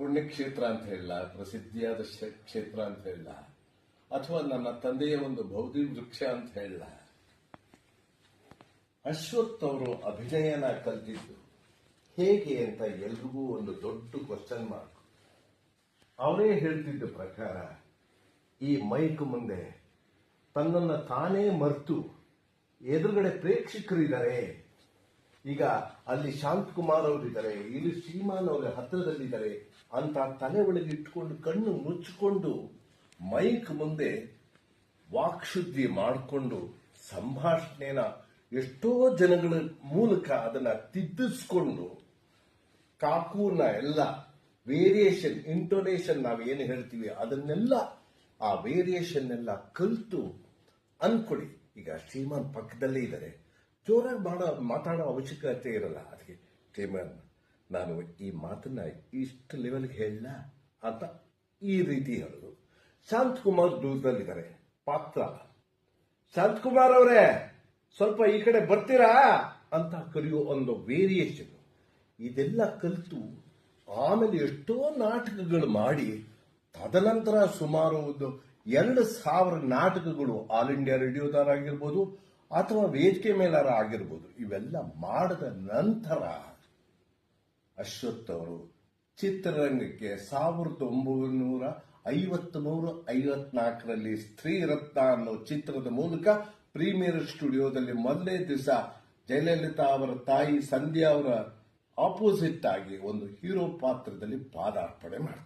ಪುಣ್ಯಕ್ಷೇತ್ರ ಅಂತ ಹೇಳಲ್ಲ ಪ್ರಸಿದ್ಧಿಯಾದ ಕ್ಷೇತ್ರ ಅಂತ ಹೇಳಲ್ಲ ಅಥವಾ ನನ್ನ ತಂದೆಯ ಒಂದು ಬೌದ್ಧಿ ವೃಕ್ಷ ಅಂತ ಹೇಳಲ್ಲ ಅಶ್ವಥ್ ಅವರು ಅಭಿನಯನ ಕಲ್ತಿದ್ದು ಹೇಗೆ ಅಂತ ಎಲ್ರಿಗೂ ಒಂದು ದೊಡ್ಡ ಕ್ವಶನ್ ಮಾರ್ಕ್ ಅವರೇ ಹೇಳ್ತಿದ್ದ ಪ್ರಕಾರ, ಈ ಮೈಕ್ ಮುಂದೆ ತನ್ನನ್ನು ತಾನೇ ಮರ್ತು ಎದುರುಗಡೆ ಪ್ರೇಕ್ಷಕರಿದ್ದಾರೆ ಈಗ ಅಲ್ಲಿ ಶಾಂತ್ ಕುಮಾರ್ ಅವರಿದ್ದಾರೆ, ಇಲ್ಲಿ ಶ್ರೀಮಾನ್ ಅವರ ಹತ್ತಿರದಲ್ಲಿದ್ದಾರೆ ಅಂತ ತಲೆ ಒಳಗೆ ಇಟ್ಕೊಂಡು ಕಣ್ಣು ಮುಚ್ಚಿಕೊಂಡು ಮೈಕ್ ಮುಂದೆ ವಾಕ್ಶುದ್ಧಿ ಮಾಡಿಕೊಂಡು ಸಂಭಾಷಣೆನ ಎಷ್ಟೋ ಜನಗಳ ಮೂಲಕ ಅದನ್ನ ತಿದ್ದಿಸ್ಕೊಂಡು ಕಾಕೂನ ಎಲ್ಲ ವೇರಿಯೇಷನ್, ಇಂಟೋನೇಷನ್ ನಾವು ಏನು ಹೇಳ್ತೀವಿ ಅದನ್ನೆಲ್ಲ ಆ ವೇರಿಯೇಷನ್ ಎಲ್ಲ ಕಲಿತು ಅನ್ಕೊಳ್ಳಿ ಈಗ ಶ್ರೀಮಾನ್ ಪಕ್ಕದಲ್ಲೇ ಇದ್ದಾರೆ. ಜೋರಾಗಿ ಮಾಡೋ, ಮಾತಾಡೋ ಅವಶ್ಯಕತೆ ಇರಲ್ಲ. ಅದಕ್ಕೆ ಶ್ರೀಮಾನ್ ನಾನು ಈ ಮಾತನ್ನ ಇಷ್ಟು ಲೆವೆಲ್ಗೆ ಹೇಳ ಅಂತ ಈ ರೀತಿ ಹೇಳೋದು. ಶಾಂತ್ ಕುಮಾರ್ ದೂರದಲ್ಲಿದ್ದಾರೆ. ಪಾತ್ರ. ಶಾಂತಕುಮಾರ್ ಅವರೇ, ಸ್ವಲ್ಪ ಈ ಕಡೆ ಬರ್ತೀರಾ ಅಂತ ಕರೆಯೋ ಒಂದು ವೇರಿಯೇಷನ್ ಇದೆಲ್ಲ ಕಲಿತು ಆಮೇಲೆ ಎಷ್ಟೋ ನಾಟಕಗಳು ಮಾಡಿ, ತದನಂತರ ಸುಮಾರು ಒಂದು ಎರಡು ಸಾವಿರ ನಾಟಕಗಳು ಆಲ್ ಇಂಡಿಯಾ ರೇಡಿಯೋದಾರಾಗಿರ್ಬೋದು ಅಥವಾ ವೇದಿಕೆ ಮೇಲಾರ ಆಗಿರ್ಬೋದು, ಇವೆಲ್ಲ ಮಾಡಿದ ನಂತರ ಅಶ್ವಥ್ ಅವರು ಚಿತ್ರರಂಗಕ್ಕೆ ಸಾವಿರದ ಒಂಬೈನೂರ ಐವತ್ತ್ ಮೂರು, ಐವತ್ನಾಲ್ಕರಲ್ಲಿ ಸ್ತ್ರೀ ರತ್ನ ಅನ್ನೋ ಚಿತ್ರದ ಮೂಲಕ ಪ್ರೀಮಿಯರ್ ಸ್ಟುಡಿಯೋದಲ್ಲಿ ಮೊದಲನೇ ದಿವಸ ಜಯಲಲಿತಾ ಅವರ ತಾಯಿ ಸಂಧ್ಯಾ ಅವರ ಆಪೋಸಿಟ್ ಆಗಿ ಒಂದು ಹೀರೋ ಪಾತ್ರದಲ್ಲಿ ಪಾದಾರ್ಪಣೆ ಮಾಡ್ತಾರೆ.